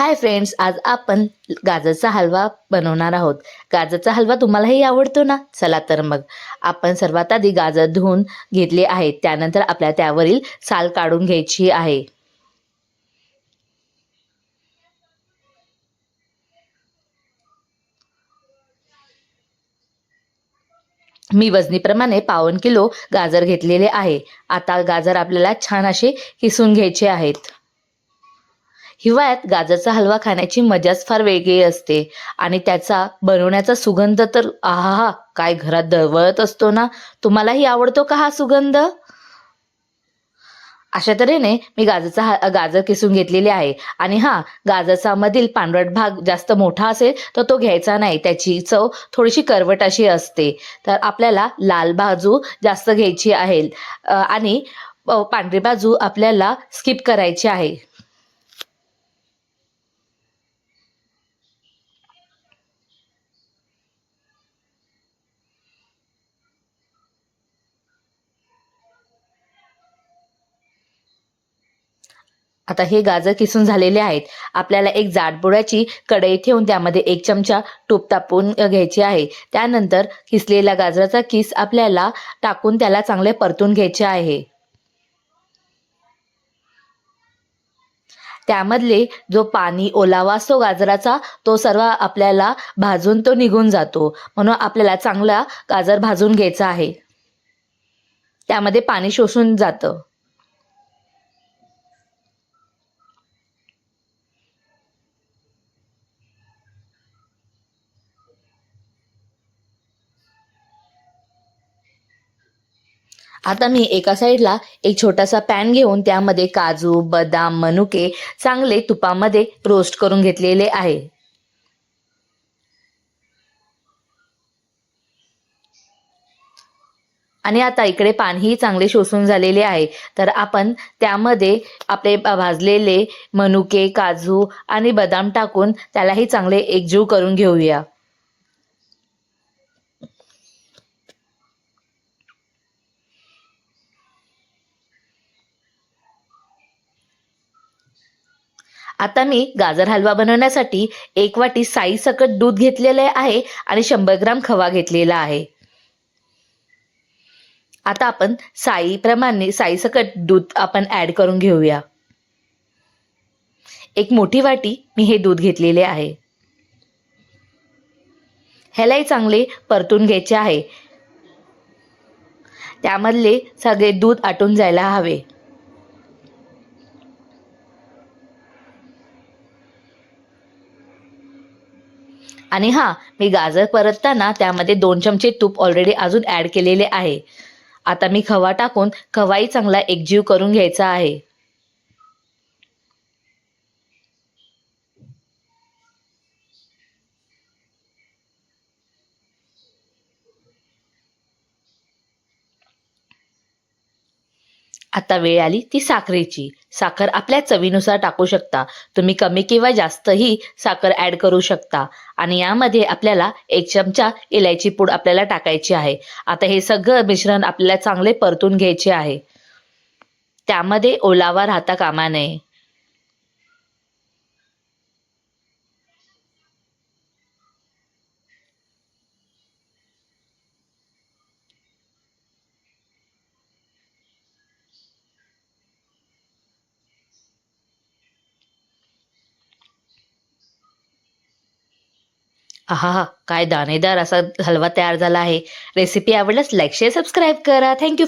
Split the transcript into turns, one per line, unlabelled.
Hi friends आज आपण गाजरचा हलवा बनवणार आहोत. गाजरचा हलवा तुम्हालाही आवडतो ना? चला तर मग. आपण सर्वात आधी गाजर धुवून घेतले आहेत त्यानंतर आपल्या त्यावरील साल काढून घ्यायची आहे. मी वजनीप्रमाणे पावन किलो गाजर घेतलेले आहे. आता गाजर आपल्याला छान असे किसून घ्यायचे आहेत. हिवाळ्यात गाजरचा हलवा खाण्याची मजाच फार वेगळी असते. आणि त्याचा बनवण्याचा सुगंध तर आहा काय घरात दळवळत असतो ना? तुम्हालाही आवडतो का हा सुगंध? अशा तऱ्हेने मी गाजरचा हा गाजर किसून घेतलेले आहे. आणि हा गाजरचा मधील पांढरट भाग जास्त मोठा असेल तर तो घ्यायचा नाही. त्याची चव थोडीशी करवट अशी असते. तर आपल्याला लाल बाजू जास्त घ्यायची आहे. आणि पांढरी बाजू आपल्याला स्किप करायची आहे. आता हे गाजर किसून झालेले आहेत. आपल्याला एक जाडबुडाची कढई ठेवून त्यामध्ये एक चमचा तूप तापून घ्यायची घ्यायचे आहे. त्यानंतर किसलेला गाजराचा किस आपल्याला टाकून त्याला चांगले परतून घ्यायचे आहे. त्यामधले जो पाणी ओलावा असतो गाजराचा तो सर्व आपल्याला भाजून तो निघून जातो. म्हणून आपल्याला चांगला गाजर भाजून घ्यायचा आहे. त्यामध्ये पाणी शोषून जातं. आता मी एका साईडला एक छोटासा पॅन घेऊन त्यामध्ये काजू बदाम मनुके चांगले तुपामध्ये रोस्ट करून घेतलेले आहे. आणि आता इकडे पाणीही चांगले शोषून झालेले आहे. तर आपण त्यामध्ये आपले भाजलेले मनुके काजू आणि बदाम टाकून त्यालाही चांगले एकजीव करून घेऊया. आता मी गाजर हलवा बनवण्यासाठी एक वाटी साई सकट दूध घेतलेले आहे आणि शंभर ग्राम खवा घेतलेला आहे. आता आपण साईप्रमाणे साई सकट दूध आपण ऍड करून घेऊया. एक मोठी वाटी मी हे दूध घेतलेले आहे. ह्यालाही चांगले परतून घ्यायचे आहे. त्यामधले सगळे दूध आटून जायला हवे. आणि हां मी गाजर परतताना त्यामध्ये दोन चमचे तूप ऑलरेडी अजून ॲड केलेले आहे. आता मी खवा टाकून खवाही चांगला एकजीव करून घ्यायचा आहे. आता वेळ आली ती साखरेची. साखर आपल्या चवीनुसार टाकू शकता. तुम्ही कमी किंवा जास्तही साखर ऍड करू शकता. आणि यामध्ये आपल्याला एक चमचा इलायची पूड आपल्याला टाकायची आहे. आता हे सगळं मिश्रण आपल्याला चांगले परतून घ्यायचे आहे. त्यामध्ये ओलावा राहता कामा नये. हा काय दाणेदार असा हलवा तयार झाला आहे. रेसिपी आवडल्यास लाईक शेअर सबस्क्राईब करा. Thank you